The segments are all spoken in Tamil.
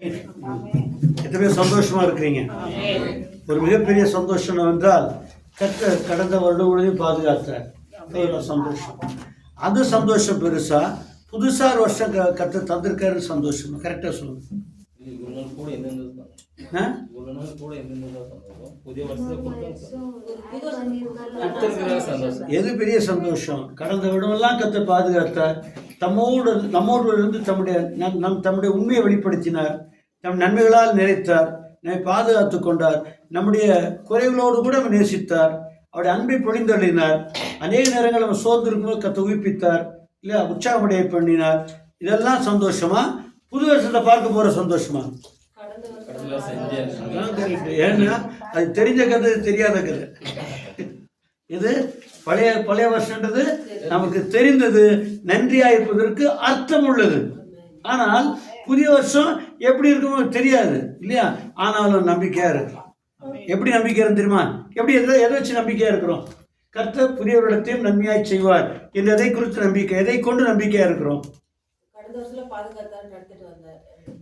எத்தனை சந்தோஷமா இருக்கிறீங்க? ஒரு மிகப்பெரிய சந்தோஷம் என்றால் கர்த்தர் கடந்த வருடம் முழுவதும் பாதுகாத்த சந்தோஷம். அது சந்தோஷம் பெருசா புதுசா ஒரு வருஷம் க- கற்று தந்திருக்காரு சந்தோஷம். கரெக்டா சொல்லுங்க. புதிய சந்தோஷம் எது பெரிய சந்தோஷம்? கடந்த வருடமெல்லாம் கத்த பாதுகாத்தார். தம்மோடு நம்மோடு இருந்து தம்முடைய நம் நம் தம்முடைய உண்மையை வெளிப்படுத்தினார். நம் நன்மைகளால் நினைத்தார் நம்மை பாதுகாத்து கொண்டார் நம்முடைய குறைகளோடு கூட அவர் நேசித்தார். அவருடைய அன்பை பொழிந்தள்ளினார் அநேக நேரங்கள் நம்ம சோர்ந்து இருக்கும்போது உயிர்ப்பித்தார். இல்லை உற்சாகமடைய பண்ணினார். இதெல்லாம் சந்தோஷமா? புது வருஷத்தை பார்க்க போற சந்தோஷமா? ஏன்னா அது தெரிஞ்ச கதை தெரியாத கதை இது பழைய பழைய வருஷன்றது நமக்கு தெரிந்தது நன்றியா இருப்பதற்கு அர்த்தம் உள்ளது ஆனால் புதிய வருஷம் எப்படி இருக்குமோ தெரியாது இல்லையா? ஆனாலும் நம்பிக்கையாக இருக்கலாம். எப்படி நம்பிக்கை இருந்து தெரியுமா? எப்படி எதை எதை வச்சு நம்பிக்கையாக இருக்கிறோம்? கர்த்தர் புதியவரிடத்தையும் நன்மையாய் செய்வார். என்று எதை குறித்து நம்பிக்கை எதை கொண்டு நம்பிக்கையாக இருக்கிறோம்?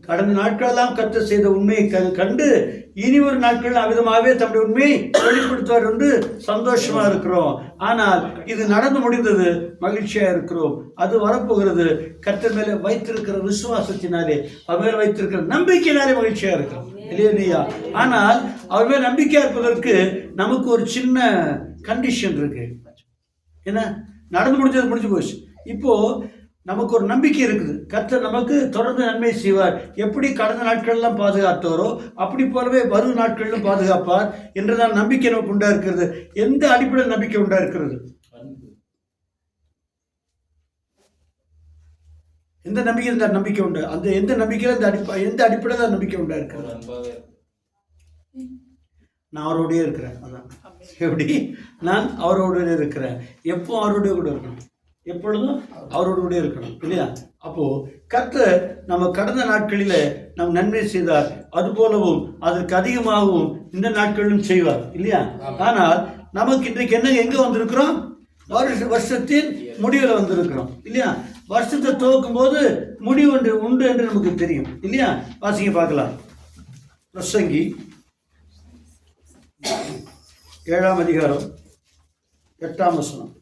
கடந்த நாட்களெல்லாம் கத்து செய்த உண்மையை கண்டு இனி ஒரு நாட்கள் அவிதமாகவே தம்முடைய உண்மையை வெளிப்படுத்துவார் என்று சந்தோஷமா இருக்கிறோம். ஆனால் இது நடந்து முடிந்தது மகிழ்ச்சியா இருக்கிறோம். அது வரப்போகிறது. கத்தர் மேலே வைத்திருக்கிற விசுவாசத்தினாலே அவர் மேல் வைத்திருக்கிற நம்பிக்கையினாலே மகிழ்ச்சியா இருக்கிறோம். இல்லையா ஆனால் அவர் மேல் நம்பிக்கையா இருப்பதற்கு நமக்கு ஒரு சின்ன கண்டிஷன் இருக்கு. என்ன? நடந்து முடிஞ்சது முடிஞ்சு போச்சு. இப்போ நமக்கு ஒரு நம்பிக்கை இருக்குது. கர்த்தர் நமக்கு தொடர்ந்து நன்மை செய்வார். எப்படி கடந்த நாட்கள்லாம் பாதுகாத்தாரோ அப்படி போலவே வரும் நாட்களிலும் பாதுகாப்பார் என்றுதான் நம்பிக்கை நமக்கு உண்டா இருக்கிறது எந்த அடிப்படையில் நம்பிக்கை உண்டா இருக்கிறது எந்த நம்பிக்கை இந்த நம்பிக்கை உண்டு? அந்த எந்த நம்பிக்கையில் இந்த அடிப்ப எந்த அடிப்படையில் தான் நம்பிக்கை உண்டா இருக்கிறது நான் அவரோடய இருக்கிறேன். அதான். எப்படி? நான் அவரோடய இருக்கிறேன். எப்போ அவரோடய கூட இருக்கணும்? எப்பொழுதும் அவரோட இருக்கணும் இல்லையா? அப்போ கர்த்தர் நம்ம கடந்த நாட்களில் நம் நன்மை செய்தார். அது போலவும் அதற்கு அதிகமாகவும் இந்த நாட்களிலும் செய்வார் இல்லையா? ஆனால் நமக்கு இன்றைக்கு என்ன எங்க வந்திருக்கிறோம்? வருஷ வருஷத்தின் முடிவில் வந்திருக்கிறோம் இல்லையா? வருஷத்தை துவக்கும் போது முடிவு ஒன்று உண்டு என்று நமக்கு தெரியும் இல்லையா? வாசிங்க பார்க்கலாம். பிரசங்கி ஏழாம் அதிகாரம் எட்டாம் வசனம்.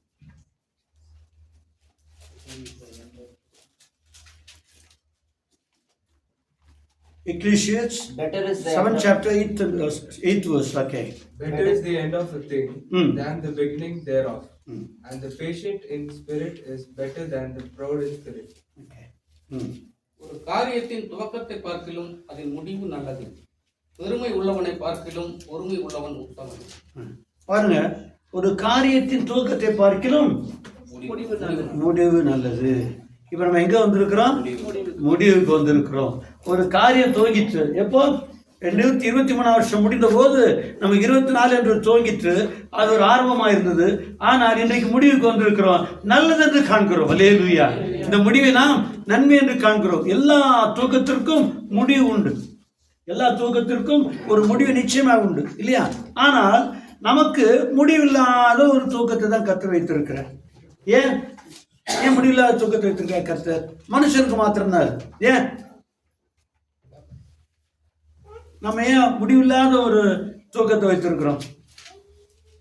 Ecclesiastes, Better is the seventh chapter, eighth, verse- eighth verse, okay. Better is the end of a thing Hmm. than the beginning thereof. Hmm. And the patient in spirit is better than the proud in spirit. Okay. ம். ஒரு காரியத்தின் துவக்கத்தை பார்க்கிலும் அதன் முடிவு நல்லது பெருமை உள்ளவனை பார்க்கிலும் பொறுமை உள்ளவன் உத்தமன் ம். பாருங்க ஒரு காரியத்தின் துவக்கத்தை பார்க்கிலும் முடிவு நல்லது முடிவு நல்லது இப்ப நம்ம எங்க வந்திருக்கிறோம்? முடிவுக்கு. வந்திருக்கிறோம். ஒரு காரியம் துவங்கிட்டு எப்போ? ரெண்டாயிரத்தி இருபத்தி மூணாம் வருஷம் முடிந்த போது நமக்கு இருபத்தி நாலு என்று துவங்கிட்டு அது ஒரு ஆர்வமா இருந்தது. ஆனால் இன்றைக்கு முடிவுக்கு வந்திருக்கிறோம். நல்லது என்று காண்கிறோம். அல்லேலூயா. இந்த முடிவை நாம் நன்மை என்று காண்கிறோம். எல்லா தூக்கத்திற்கும் முடிவு உண்டு. எல்லா தூக்கத்திற்கும் ஒரு முடிவு நிச்சயமா உண்டு. இல்லையா? ஆனால் நமக்கு முடிவில்லாத ஒரு தூக்கத்தை தான் கத்து வைத்திருக்கிறார். ஏன்? ஏன் முடியல? தூக்கத்தை வைத்திருக்க கர்த்தர் மனுஷனுக்கு மாத்திரம்தான் ஏன்? நம்ம ஏன் முடிவில்லாத ஒரு தூக்கத்தை வைத்திருக்கிறோம்?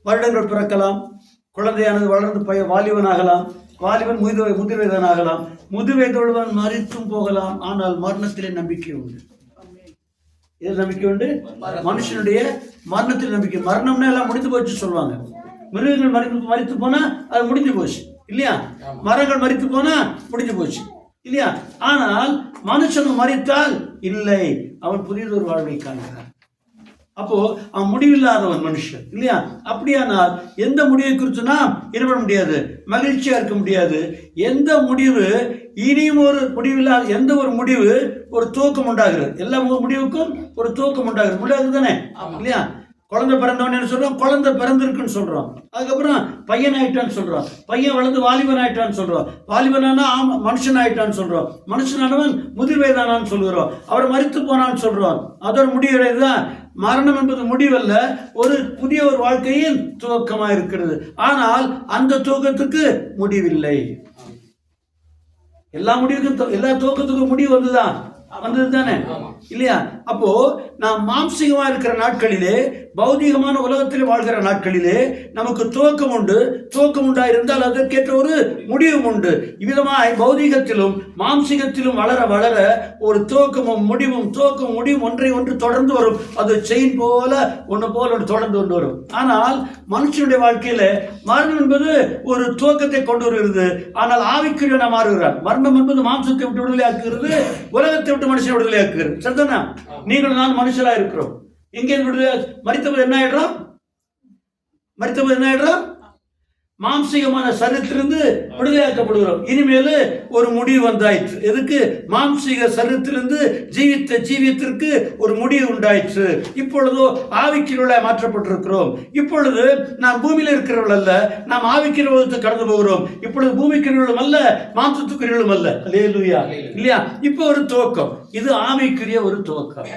வருடங்கள் பிறக்கலாம். குழந்தையானது வளர்ந்து பய வாலிபனாகலாம். வாலிபன் முதிர் முதிர்வேதனாகலாம். முதிர்வயதுடன் மறித்தும் போகலாம். ஆனால் மரணத்திலே நம்பிக்கை உண்டு. எது நம்பிக்கை உண்டு? மனுஷனுடைய மரணத்தில் நம்பிக்கை. மரணம்னா எல்லாம் முடிந்து போச்சு சொல்லுவாங்க. மிருகங்கள் மறித்து மறித்து போனா அது முடிஞ்சு போச்சு. இல்லையா? மரங்கள் மறித்து போனா முடிஞ்சு போச்சு. இல்லையா? ஆனால் மனுஷன் மறித்தால் இல்லை. அவன் புதியதொரு வாழ்வை காண்கிறான். அப்போ அவன் முடிவில்லாதவன் மனுஷன். இல்லையா? அப்படியானால் எந்த முடிவை குறித்து நாம் ஈடுபட முடியாது. மகிழ்ச்சியா இருக்க முடியாது. எந்த முடிவு இனியும் ஒரு முடிவில்லாத எந்த ஒரு முடிவு ஒரு துவக்கம் உண்டாகிறது. எல்லா முடிவுக்கும் ஒரு துவக்கம் உண்டாகிறது. முடியாது தானே? இல்லையா? குழந்தை பிறந்தவன் என்ன சொல்றோம் குழந்தை பிறந்திருக்குன்னு சொல்றோம் அதுக்கப்புறம் பையன் ஆயிட்டான்னு சொல்றோம் பையன் வளர்ந்து வாலிபன் ஆயிட்டான்னு சொல்றோம் வாலிபனானா ஆமா மனுஷன் ஆயிட்டான்னு சொல்றோம் மனுஷனானவன் முதிர் வயதானான்னு சொல்கிறோம் அவர் மறித்து போனான்னு சொல்றோம் அதோட முடிவடையதுதான் மரணம் என்பது முடிவல்ல ஒரு புதிய ஒரு வாழ்க்கையின் துவக்கமா இருக்கிறது. ஆனால் அந்த துவக்கத்துக்கு முடிவில்லை. எல்லா முடிவுக்கும் எல்லா துவக்கத்துக்கும் முடிவு வந்துதான். வந்தது தானே. இல்லையா? அப்போ நாம் மாம்சிகமா இருக்கிற நாட்களிலே பௌதிகமான உலகத்தில் வாழ்கிற நாட்களிலே நமக்கு துவக்கம் உண்டு. துவக்கம் உண்டா இருந்தால் அதற்கேற்ற ஒரு முடிவும் உண்டு. இவ்விதமாய் பௌதிகத்திலும் மாம்சிகத்திலும் வளர வளர ஒரு துவக்கமும் முடிவும் துவக்கமும் முடிவும் ஒன்றை ஒன்று தொடர்ந்து வரும். அது செயின் போல ஒன்று போல ஒன்று தொடர்ந்து கொண்டு வரும். ஆனால் மனுஷனுடைய வாழ்க்கையில மரணம் என்பது ஒரு துவக்கத்தை கொண்டு வருகிறது. ஆனால் ஆவிக்குரியவனா மாறுகிறார். மரணம் என்பது மாம்சத்தை விட்டு விடுதலை ஆக்குகிறது உலகத்தை விட்டு மனுஷனை விடுதலை ஆக்குகிறது. சரிதானா? நீங்கள் நான் மனுஷரா இருக்கிறோம். எங்கே விடுதலை மறித்தவர் என்ன ஆயிடுறோம்? மறித்தவர் என்ன ஆயிடுறோம்? மாம்சீகமான சரீரத்திலிருந்து விடுதலையாக்கப்படுகிறோம். இனிமேல் ஒரு முடிவு வந்தாயிற்று. எதுக்கு? மாம்சீக சரீரத்திலிருந்து ஜீவித்த ஜீவியத்திற்கு ஒரு முடிவு உண்டாயிற்று. இப்பொழுதோ ஆவிக்கிருள மாற்றப்பட்டிருக்கிறோம். இப்பொழுது நாம் பூமியில் இருக்கிறவர்கள் அல்ல நாம் ஆவிக்கிரவத்தை கடந்து போகிறோம். இப்பொழுது பூமிக்கிரவர்களும் அல்ல மாம்சத்துக்குரியவர்களும் அல்ல. அல்லேலூயா. இல்லையா? இப்போ ஒரு துவக்கம். இது ஆவிக்குரிய ஒரு துவக்கம்.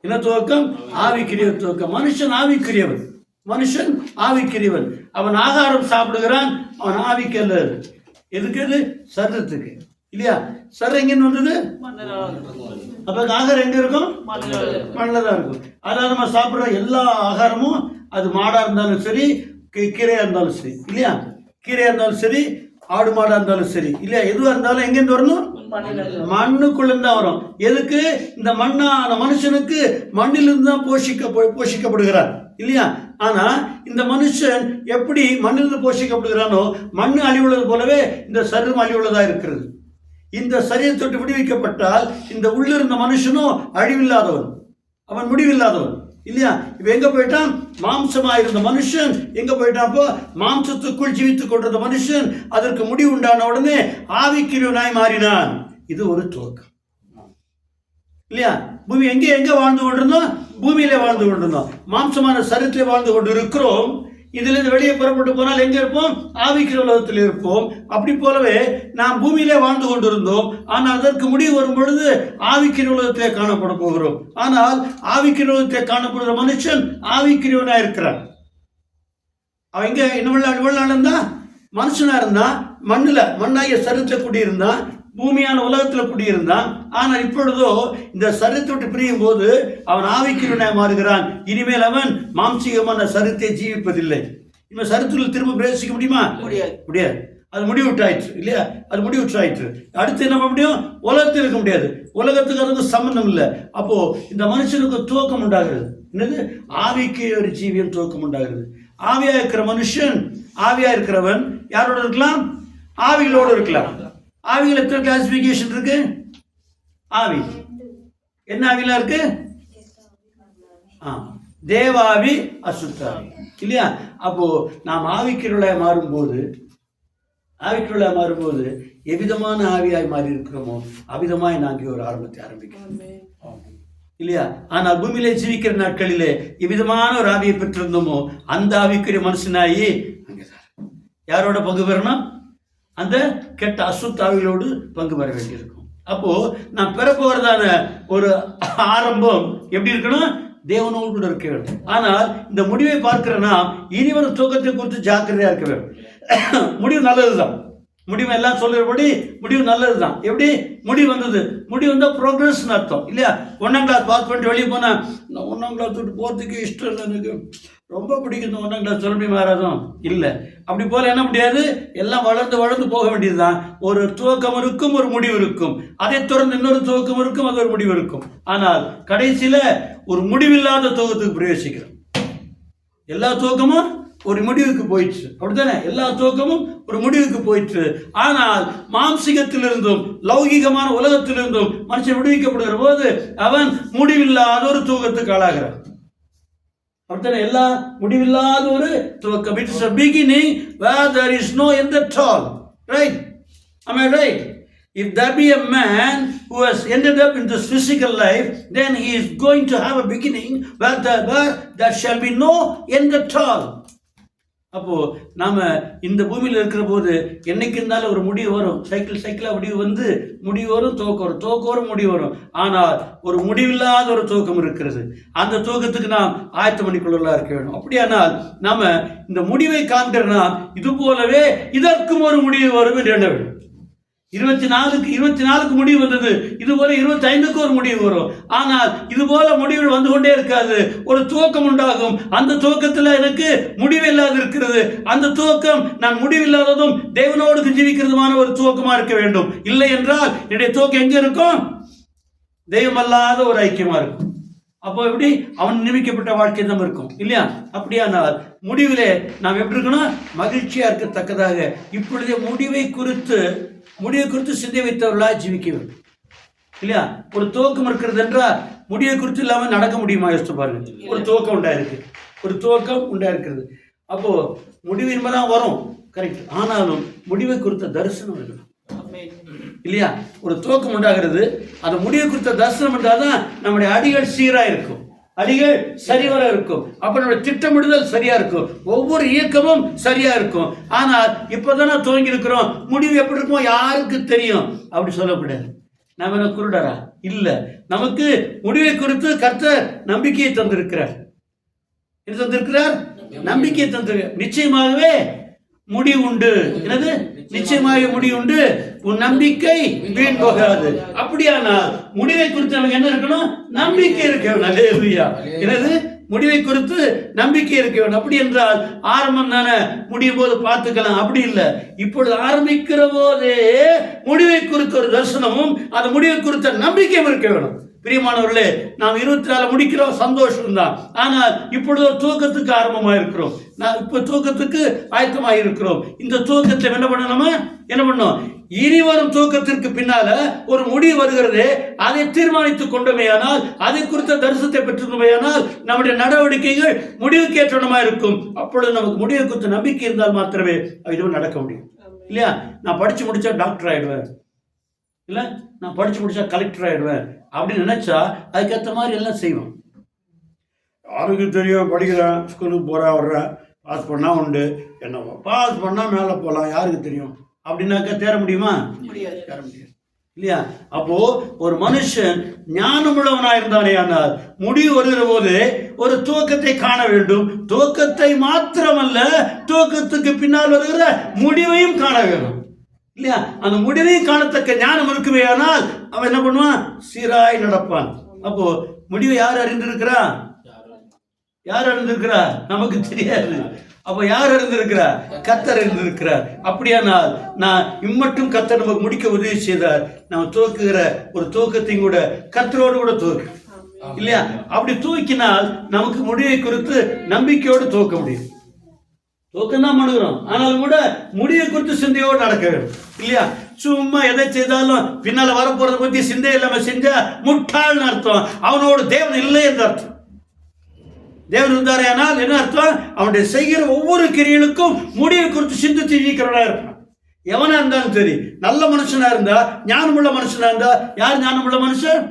என்ன துவக்கம்? ஆவிக்குரிய துவக்கம். மனுஷன் ஆவிக்குரியவன். மனுஷன் ஆவிக்குரியவன். அவன் ஆகாரம் சாப்பிடுகிறான் அவன் ஆவிக்கு அல்ல அது. எதுக்கு அது சரீரத்துக்கு. இல்லையா? சரீரம் எங்கன்னு வந்தது? அப்ப ஆகாரம் எங்க இருக்கும்? மண்ணில் தான் இருக்கும். அதாவது நம்ம சாப்பிடுற எல்லா ஆகாரமும் அது மாடா இருந்தாலும் சரி கீரையா இருந்தாலும் சரி. இல்லையா? கீரையா இருந்தாலும் சரி ஆடு மாடா இருந்தாலும் சரி. இல்லையா? எதுவா இருந்தாலும் எங்கேருந்து வரணும்? மண்ணுக்குள்ள தான் வரும். எதுக்கு? இந்த மண்ணான மனுஷனுக்கு மண்ணிலிருந்து தான் போஷிக்க போஷிக்கப்படுகிறார். இல்லையா? ஆனால் இந்த மனுஷன் எப்படி மண்ணிலிருந்து போஷிக்கப்படுகிறானோ மண் அழிவுள்ளது போலவே இந்த சரீரம் அழிவுள்ளதாக இருக்கிறது. இந்த சரீரத்தொட்டு விடுவிக்கப்பட்டால் இந்த உள்ளிருந்த மனுஷனும் அழிவில்லாதவன். அவன் முடிவில்லாதவன். இல்லையா? இப்போ எங்கே போயிட்டான்? மாம்சமாக இருந்த மனுஷன். எங்கே போயிட்டான் அப்போ? மாம்சத்துக்குள் ஜீவித்து கொண்டிருந்த மனுஷன். அதற்கு முடிவு உண்டான உடனே ஆவிக்கிரியவனாய் மாறினான். இது ஒரு துவக்கம் இல்லையா? பூமி எங்கே எங்கே வாழ்ந்து கொண்டிருந்தோம் பூமியில வாழ்ந்து கொண்டிருந்தோம். மாம்சமான சரித்திரை வாழ்ந்து கொண்டு இருக்கிறோம் இதிலிருந்து வெளியே புறப்பட்டு போனால் எங்கே இருப்போம்? ஆவிக்கிற உலகத்தில் இருப்போம். அப்படி போலவே நாம் பூமியிலே வாழ்ந்து கொண்டிருந்தோம். ஆனால் அதற்கு முடிவு வரும் பொழுது ஆவிக்கிற உலகத்திலே காணப்பட போகிறோம். ஆனால் ஆவிக்கிற உலகத்திலே காணப்படுகிற மனுஷன் ஆவிக்கிரியவனா இருக்கிறான். அவன் எங்கே? இவ்வளவு நாள் இவ்வளவு நாள் இருந்தா? மனுஷனா இருந்தான் மண்ணில் மண்ணாகிய சரீரத்தில் குடியிருந்தான் பூமியான உலகத்துல குடியிருந்தான். ஆனால் இப்பொழுதோ இந்த சரீரத்தை விட்டு பிரியும் போது அவன் ஆவிக்கிறவனாய் மாறுகிறான். இனிமேல் அவன் மாம்சீகமான சரீரத்தை ஜீவிப்பதில்லை. இவன் சரீரத்தில் திரும்ப பிரவேசிக்க முடியுமா? முடியாது. முடியாது. அது முடிவுற்றாயிற்று இல்லையா? அது முடிவுற்றாயிற்று. அடுத்து என்ன பண்ண முடியும்? உலகத்தில் இருக்க முடியாது. உலகத்துக்கு அதுக்கு சம்பந்தம் இல்லை. அப்போ இந்த மனுஷனுக்கு துவக்கம் உண்டாகிறது. என்னது? ஆவிக்கு ஒரு ஜீவியம் துவக்கம் உண்டாகிறது. ஆவியா இருக்கிற மனுஷன் ஆவியா இருக்கிறவன் யாரோட இருக்கலாம்? ஆவிகளோடு இருக்கலாம். ஆவிகள் எத்தனை கிளாசிபிகேஷன் இருக்கு? ஆவி. என்ன ஆவிலாம் இருக்கு? ஆ. தேவாவி அசுத்தாவி. இல்லையா? அப்போ நாம் ஆவிக்கிருளாய் மாறும்போது ஆவிக்குள்ளாய் மாறும்போது எவ்விதமான ஆவியாய் மாறி இருக்கிறோமோ அவ்விதமாய் நாங்கள் ஒரு ஆரம்பத்தை ஆரம்பிக்கிறோம். இல்லையா? ஆனால் பூமியிலே ஜீவிக்கிற நாட்களிலே எவ்விதமான ஒரு ஆவியை பெற்றிருந்தோமோ அந்த ஆவிக்குரிய மனுஷனாயி அங்கே யாரோட பங்கு பெறணும்? அந்த கெட்ட அசுத்தாவிகளோடு பங்கு பெற வேண்டியிருக்கும். அப்போ நான் பெற போகிறதான ஒரு ஆரம்பம் எப்படி இருக்கணும்? தேவனோடு கூட இருக்க வேண்டும். ஆனால் இந்த முடிவை பார்க்கிறேன்னா இனிவரும் தூக்கத்தை குறித்து ஜாக்கிரதையா இருக்க வேண்டும். முடிவு நல்லதுதான். முடிவு எல்லாம் சொல்லுறபடி முடிவு நல்லதுதான். எப்படி? முடிவு வந்தது. முடிவு வந்தால் ப்ரோக்ரஸ்னு அர்த்தம். இல்லையா? ஒன்றாம் கிளாஸ் பாஸ் பண்ணிட்டு வெளியே போனால் நான் ஒன்றாம் கிளாஸ் விட்டு போகிறதுக்கு இஷ்டம் இல்லை எனக்கு. ரொம்ப பிடிக்கும் இந்த ஒன்றாம் கிளாஸ் சொல்லி மாறாதும் இல்லை. அப்படி போல என்ன முடியாது? எல்லாம் வளர்ந்து வளர்ந்து போக வேண்டியதுதான். ஒரு துவக்கம் இருக்கும் ஒரு முடிவு இருக்கும் அதை தொடர்ந்து இன்னொரு துவக்கம் இருக்கும் அது ஒரு முடிவு இருக்கும் ஆனால் கடைசியில் ஒரு முடிவில்லாத துவக்கத்துக்கு பிரவேசிக்கிறோம். எல்லா துவக்கமும் ஒரு முடிவுக்கு போயிடுச்சு. அப்படித்தானே? எல்லா துவக்கமும் ஒரு முடிவுக்கு போயிடுச்சு. ஆனால் மாம்சிகத்திலிருந்தும் லௌகிகமான உலகத்திலிருந்தும் மனுஷன் விடுவிக்கப்படுகிற போது அவன் முடிவில்லாத ஒரு தூக்கத்துக்கு ஆளாகிறான். அப்படித்தானே எல்லா முடிவில்லாத ஒரு துவக்கம் it's a beginning where there is no எந்த டால் right am I right if there be a man who has ended up in this physical life then he is going to have a beginning where there, where there shall be no end at all அப்போ நாம இந்த பூமியில் இருக்கிற போது என்னைக்கு இருந்தாலும் ஒரு முடிவு வரும். சைக்கிள் சைக்கிளா முடிவு வந்து முடிவு வரும் துவக்கம் வரும். துவக்கம் வரும் முடிவு வரும். ஆனால் ஒரு முடிவில்லாத ஒரு துவக்கம் இருக்கிறது. அந்த துவக்கத்துக்கு நாம் ஆயத்த மணிக்குள்ளா இருக்க வேண்டும். அப்படியானால் நாம இந்த முடிவை காண்கிறனா இது போலவே இதற்கும் ஒரு முடிவு வரும் என்று எண்ண வேண்டும். இருபத்தி நாலுக்கு இருபத்தி நாலுக்கு முடிவு வந்தது. இது போல இருபத்தி ஐந்துக்கு ஒரு முடிவு வரும். ஆனால் இது போல முடிவுகள் வந்து கொண்டே இருக்காது. ஒரு துவக்கம் உண்டாகும். அந்த துவக்கத்தில் எனக்கு முடிவில்லாது இருக்கிறது. அந்த துவக்கம் நான் முடிவில்லாததும் தேவனோடு ஜீவிக்கிறதுமான ஒரு துவக்கமா இருக்க வேண்டும். இல்லை என்றால் என்னுடைய துவக்கம் எங்க இருக்கும்? தெய்வமல்லாத ஒரு ஐக்கியமா இருக்கும். அப்போ எப்படி? அவன் நியமிக்கப்பட்ட வாழ்க்கை தான் இருக்கும். இல்லையா? அப்படியானால் முடிவிலே நாம் எப்படி இருக்கணும்? மகிழ்ச்சியா இருக்கத்தக்கதாக. இப்பொழுதே முடிவை குறித்து முடிவை குறித்து சிந்தை வைத்தவர்களாக ஜீவிக்க வேண்டும். இல்லையா? ஒரு துவக்கம் இருக்கிறது என்றால் முடிவை குறித்து இல்லாமல் நடக்க முடியுமா? யோசிச்சு பாருங்க. ஒரு துவக்கம் உண்டா இருக்கு ஒரு துவக்கம் உண்டா இருக்கிறது அப்போ முடிவு என்பதான் வரும். கரெக்ட் ஆனாலும் முடிவை குறித்த தரிசனம் இருக்கணும். இல்லையா? ஒரு துவக்கம் உண்டாகிறது. அந்த முடிவு குறித்த தரிசனம் என்றால் தான் நம்முடைய அடிகள் சீராக இருக்கும் அடிகள் சரிவர இருக்கும். அப்ப நம்முடைய திட்டமிடுதல் சரியா இருக்கும். ஒவ்வொரு இயக்கமும் சரியா இருக்கும். ஆனால் இப்போதானே துவங்கி இருக்கிறோம். முடிவு எப்படி இருக்குமோ யாருக்கு தெரியும்? அப்படி சொல்லக்கூடாது. நம்ம என்ன குருடரா? இல்ல. நமக்கு முடிவை குறித்து கர்த்தர் நம்பிக்கையை தந்திருக்கிறார். என்ன தந்திருக்கிறார்? நம்பிக்கையை தந்திருக்கிறார் நிச்சயமாகவே முடிவு உண்டு என்னது? நிச்சயமாக முடிவு உண்டு உன் நம்பிக்கை வீண் போகாது. அப்படியானால் முடிவை குறித்து நமக்கு என்ன இருக்கணும்? நம்பிக்கை இருக்க வேண்டும். அல்லேலூயா. என்னது? முடிவை குறித்து நம்பிக்கை இருக்க வேண்டும். அப்படி என்றால் ஆரம்பம் தானே? முடியும் போது பார்த்துக்கலாம். அப்படி இல்லை. இப்பொழுது ஆரம்பிக்கிற போதே முடிவை குறித்த ஒரு தரிசனமும் அந்த முடிவை குறித்த நம்பிக்கையும் இருக்க வேணும் பிரியமானவர்களே நாம் இருபத்தி நாலு முடிக்கிறோம். சந்தோஷம் தான் ஆனால் இப்பொழுது ஒரு தூக்கத்துக்கு ஆரம்பமாக இருக்கிறோம் நான் இப்போ தூக்கத்துக்கு ஆயத்தமாக இருக்கிறோம் இந்த தூக்கத்தை என்ன பண்ணணுமா? என்ன பண்ணோம் இனி வரும் தூக்கத்திற்கு பின்னால ஒரு முடிவு வருகிறது. அதை தீர்மானித்துக் கொண்டோமேயானால் அதை குறித்த தரிசனத்தை பெற்றிருந்தமையானால் நம்முடைய நடவடிக்கைகள் முடிவுக்கேற்றனமா இருக்கும். அப்பொழுது நமக்கு முடிவை குறித்த நம்பிக்கை இருந்தால் மாத்திரமே இதுவும் நடக்க முடியும். இல்லையா? நான் படிச்சு முடிச்சா டாக்டர் ஆயிடுவேன். இல்லை? நான் படிச்சு முடிச்சா கலெக்டர் ஆயிடுவேன். அப்படின்னு நினைச்சா அதுக்கேற்ற மாதிரி எல்லாம் செய்வோம் யாருக்கு தெரியும் படிக்கிறேன் ஸ்கூலுக்கு போகிறேன் வர்றேன் பாஸ் பண்ணால் உண்டு. என்ன பாஸ் பண்ணால் மேலே போகலாம் யாருக்கு தெரியும்? அப்படின்னாக்கா தேர முடியுமா? முடியாது. தேர முடியாது. இல்லையா? அப்போ ஒரு மனுஷன் ஞானமுள்ளவனா இருந்தானே ஆனால் முடிவு வருகிற போது ஒரு துவக்கத்தை காண வேண்டும். துவக்கத்தை மாத்திரமல்ல துவக்கத்துக்கு பின்னால் வருகிற முடிவையும் காண வேண்டும். இல்லையா? அந்த முடிவையும் காணத்தக்க ஞானம் இருக்குமே ஆனால் அவன் என்ன பண்ணுவான்? சீராய் நடப்பான். அப்போ முடிவை யார் அறிந்திருக்கிறா? யார் அறிந்திருக்கிறா? நமக்கு தெரியாது. அப்போ யார் அறிந்திருக்கிறார்? கத்தர் அறிந்திருக்கிறார். அப்படியானால் நான் இம்மட்டும் கத்தர் நமக்கு முடிக்க உதவி செய்தார். நம்ம துவக்குகிற ஒரு துவக்கத்தையும் கூட கத்தரோடு கூட துவக்கு. இல்லையா? அப்படி தூக்கினால் நமக்கு முடிவை குறித்து நம்பிக்கையோடு துவக்க முடியும். துவக்கம் தான் பண்ணுகிறோம் ஆனாலும் கூட முடிவை குறித்து சிந்தையோடு நடக்க வேண்டும். இல்லையா? சும்மா எதை செய்தாலும் பின்னால வரப்போறதை பத்தி சிந்தை இல்லாம செஞ்சா முட்டாள்னு அர்த்தம். அவனோடு தேவன் இல்லை என்று அர்த்தம். தேவன் இருந்தாரே ஆனால் என்ன அர்த்தம்? அவனுடைய செய்கிற ஒவ்வொரு கிரியலுக்கும் முடிவை குறித்து சிந்தித்து ஜீக்கிறவனா இருப்பான். எவனா இருந்தாலும் சரி நல்ல மனுஷனா இருந்தா ஞானமுள்ள மனுஷனா இருந்தா யார் ஞானமுள்ள மனுஷன்?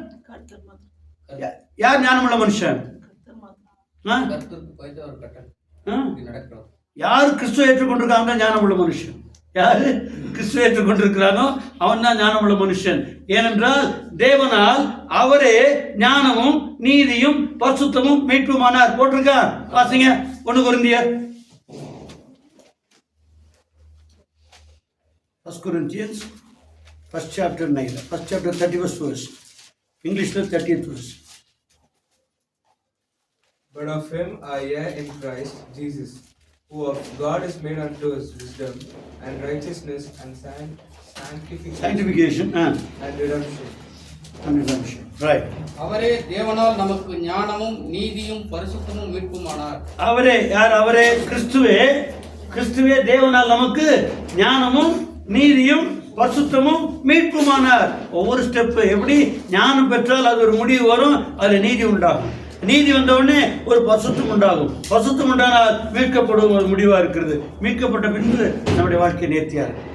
யார் ஞானமுள்ள மனுஷன்? யார் கிறிஸ்துவ ஏற்றுக்கொண்டிருக்காங்க ஞானமுள்ள மனுஷன். யாரு? கிறிஸ்துவ ஏற்றுக்கொண்டிருக்கிறானோ அவன் தான் ஞானமுள்ள மனுஷன். ஏனென்றால் தேவனால் அவரே ஞானமும் நீதியும் பரிசுத்தமும் மீட்புமானார். போட்டிருக்கா? வாசிங்க. ஒன்று குருந்தியர். First Corinthians first chapter nine first chapter thirty first verse. இங்கிலீஷில் thirty verse. But of him I ye in Christ Jesus, who of God is made unto us wisdom and righteousness and san- sanctification sanctification and and redemption. and redemption. Right. அவரே தேவனால் நமக்கு ஞானமும் நீதியும் பரிசுத்தமும் மீட்புமானார். அவரே யார் அவரே? கிறிஸ்துவே. கிறிஸ்துவே தேவனால் நமக்கு ஞானமும் நீதியும் பரிசுத்தமும் மீட்புமானார். ஒவ்வொரு ஸ்டெப் எப்படி ஞானம் பெற்றால் அது ஒரு முடிவு வரும் அதுல நீதி உண்டாகும். நீதி வந்தவுடனே ஒரு பசுத்தம் உண்டாகும். பசுத்தம் உண்டானால் மீட்கப்படும் ஒரு முடிவாக இருக்கிறது. மீட்கப்பட்ட பின்பு நம்முடைய வாழ்க்கை நேர்த்தியாக இருக்கும்.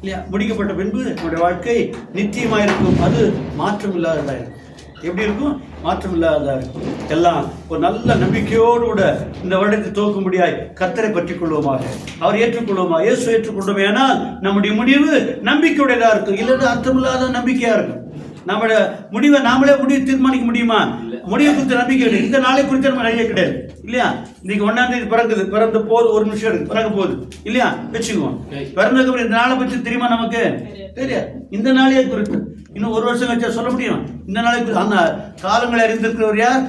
இல்லையா? முடிக்கப்பட்ட பின்பு நம்முடைய வாழ்க்கை நித்தியமா இருக்கும். அது மாற்றம் இல்லாததாக இருக்கும். எப்படி இருக்கும்? மாற்றம் இல்லாததாக இருக்கும். எல்லாம் ஒரு நல்ல நம்பிக்கையோடு கூட இந்த வருடத்தை முடியாய் கத்தரை பற்றி கொள்வோமாக. அவர் ஏற்றுக்கொள்வோமா இயேசு ஏற்றுக்கொள்வோமே ஆனால் நம்முடைய முடிவு நம்பிக்கையுடையதாக இருக்கும். இல்லைன்னா அர்த்தமில்லாத நம்பிக்கையாக இருக்கும். நம்மளோட முடிவை நாமளே முடிவு தீர்மானிக்க முடியுமா? முடிவை குறித்த நம்பிக்கை இந்த நாளை குறித்த நம்ம நிறைய கிடையாது. இல்லையா? இன்னைக்கு ஒன்னாம் தேதி பிறக்குது. பிறந்த போது ஒரு நிமிஷம் இருக்கு. பிறக்க போகுது. இல்லையா? வச்சுக்குவோம். பிறந்ததுக்கு அப்புறம் இந்த நாளை பற்றி தெரியுமா நமக்கு? தெரியாது. இந்த நாளையே குறித்து. இன்னும் ஒரு வருஷம் கழிச்சா சொல்ல முடியும். இந்த நாளை குறித்து அந்த காலங்களை அறிந்திருக்கிறவர் யார்?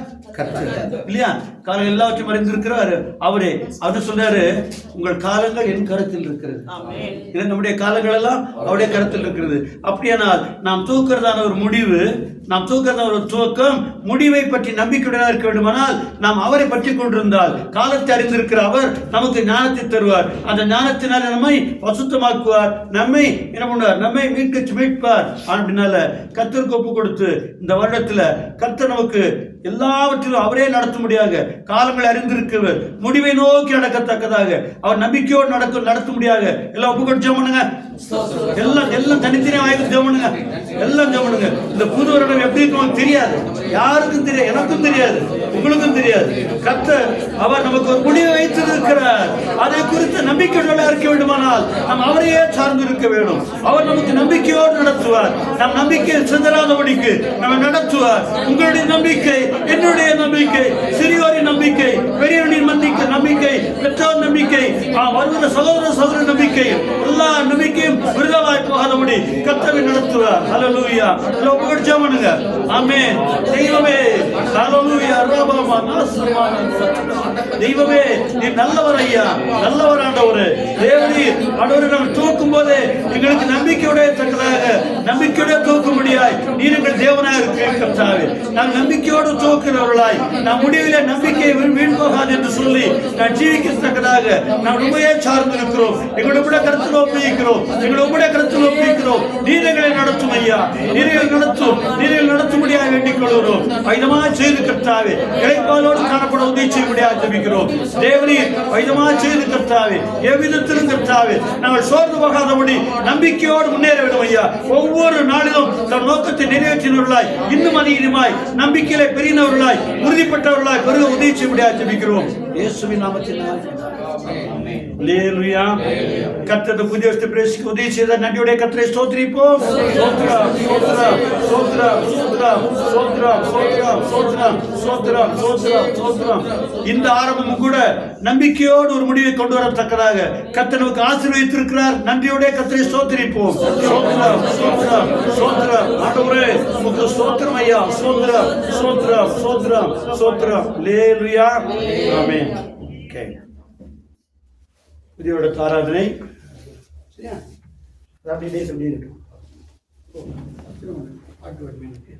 இல்லையா? காலம் எல்லாவற்றையும் அறிந்திருக்கிறார். அவரே அவர் சொல்றாரு உங்கள் காலங்கள் என் கருத்தில் இருக்கிறது. இது நம்முடைய காலங்கள் எல்லாம் அவருடைய கருத்தில் இருக்கிறது. அப்படியானால் நாம் தூக்கிறதான ஒரு முடிவு நாம் தூக்கிறதான ஒரு துவக்கம் முடிவை பற்றி நம்பிக்கையுடனாக இருக்க வேண்டுமானால் நாம் அவரை பற்றி கொண்டிருந்தால் காலத்தை அறிந்திருக்கிற அவர் நமக்கு ஞானத்தை தருவார். அந்த ஞானத்தினால நம்மை பசுத்தமாக்குவார் நம்மை என்ன பண்ணுவார்? நம்மை மீட்க மீட்பார். அப்படின்னால கத்தருக்கு ஒப்பு கொடுத்து இந்த வருடத்துல கர்த்தர் நமக்கு எல்லாவற்றிலும் அவரே நடத்த முடியாத காலங்களை அறிந்திருக்கிறவர் முடிவை நோக்கி நடக்கத்தக்கதாக அவர் நம்பிக்கையோடு நடக்க முடியாத எல்லாம் ஒப்பு கொடுத்து பண்ணுங்க. எல்லாம் எல்லாம் தனித்தனியா வாய்ப்பு பண்ணுங்க. எல்லாம் ஜெபம் பண்ணுங்க. இந்த புது வருடம் எப்படி இருக்கும் தெரியாது. யாருக்கும் தெரியாது எனக்கும் தெரியாது. உங்களுக்கும் தெரியாது. கர்த்தர் அவர் நமக்கு ஒரு முடிவை வைத்திருக்கிறார். அதை குறித்த நம்பிக்கையோட இருக்க வேண்டுமானால் நாம் அவரையே சார்ந்து இருக்க வேண்டும். அவர் நமக்கு நம்பிக்கையோடு நடத்துவார். நம் நம்பிக்கை சிதறாதபடிக்கு நம்ம நடத்துவார். உங்களுடைய நம்பிக்கை என்னுடைய நம்பிக்கை சிறியோரின் நம்பிக்கை பெரியவனின் நம்பிக்கை நம்பிக்கை வருகிற சகோதர சகோதர நம்பிக்கையும் எல்லா நம்பிக்கையும் விருதவாய் போகாதபடி கத்தவை நடத்துவார் ஹலலூயா எல்லாம் புகழ்ச்சியா பண்ணுங்க. ஆமே தெய்வமே. ஹலலூயா ரபமா நாசமான தெய்வமே நீ நல்லவர் ஐயா நல்லவர் ஆண்டவர். தேவனி ஆண்டவரே நாம் தூக்கும் போது எங்களுக்கு நம்பிக்கையுடைய தக்கதாக நம்பிக்கையுடைய தூக்க முடியாய் நீர் எங்கள் தேவனாக இருக்கிற நான் நாம் நம்பிக்கையோடு தூக்கிறவர்களாய் நான் முடிவிலே நம்பிக்கை வீண் போகாது என்று சொல்லி நான் ஜீவிக்கத்தக்கதாக நான் உண்மையை சார்ந்து இருக்கிறோம் எங்களுடைய கூட கருத்தில் ஒப்பிக்கிறோம். எங்களை கூட கருத்தில் ஒப்பிக்கிறோம். நீர் எங்களை நடத்தும் ஐயா. நீர் எங்களை நடத்தும். நீர் எங்களை நடத்தும்படியாக வேண்டிக் கொள்கிறோம். வைதமாக செய்து கர்த்தாவே இழைப்பாலோடு காணப்பட உதவி செய்யும்படியாக ஜபிக்கிறோம். தேவனீர் வைதமாக செய்து கர்த்தாவே எவ்விதத்திலும் கர்த்தாவே நாங்கள் சோர்ந்து போகாதபடி நம்பிக்கையோடு முன்னேற வேண்டும் ஐயா. ஒவ்வொரு நாளிலும் தன் நோக்கத்தை நிறைவேற்றினவர்களாய் இன்னும் அதிகமாய் நம்பிக்கையிலே பெரியனவர்களாய் உறுதிப்பட்டவர்களாய் பெருக உதவி செய்யும்படியாக ஜபிக்கிறோம். இயேசுவின் நாமத்தினால். கர்த்தர் புதிய பிரவேசிக்க உதவி செய்த நன்றியுடைய ஸ்தோத்திரிப்போம் ஸ்தோத்திரம் ஸ்தோத்திரம் ஸ்தோத்திரம் ஸ்தோத்திரம் ஸ்தோத்திரம் ஸ்தோத்திரம் ஸ்தோத்திரம் ஸ்தோத்திரம் ஸ்தோத்திரம் ஸ்தோத்திரம் இந்த ஆரம்பமும் கூட நம்பிக்கையோடு ஒரு முடிவை கொண்டு வரத்தக்கதாக கர்த்தர் நமக்கு ஆசீர்வதித்திருக்கிறார் நன்றியோட கர்த்தரை ஸ்தோத்திரிப்போம் ஸ்தோத்திரம் ஸ்தோத்திரம் ஸ்தோத்திரம் ஆண்டவரே உமக்கு ஸ்தோத்திரம் ஐயா ஸ்தோத்திரம் ஸ்தோத்திரம் ஸ்தோத்திரம் ஸ்தோத்திரம் லேலுயா ஆமென் ஓகே புதியோட ஆராதனை. சரியா? அப்படியே சொல்லியிருக்கோம் பாட்டு வருமே எனக்கு.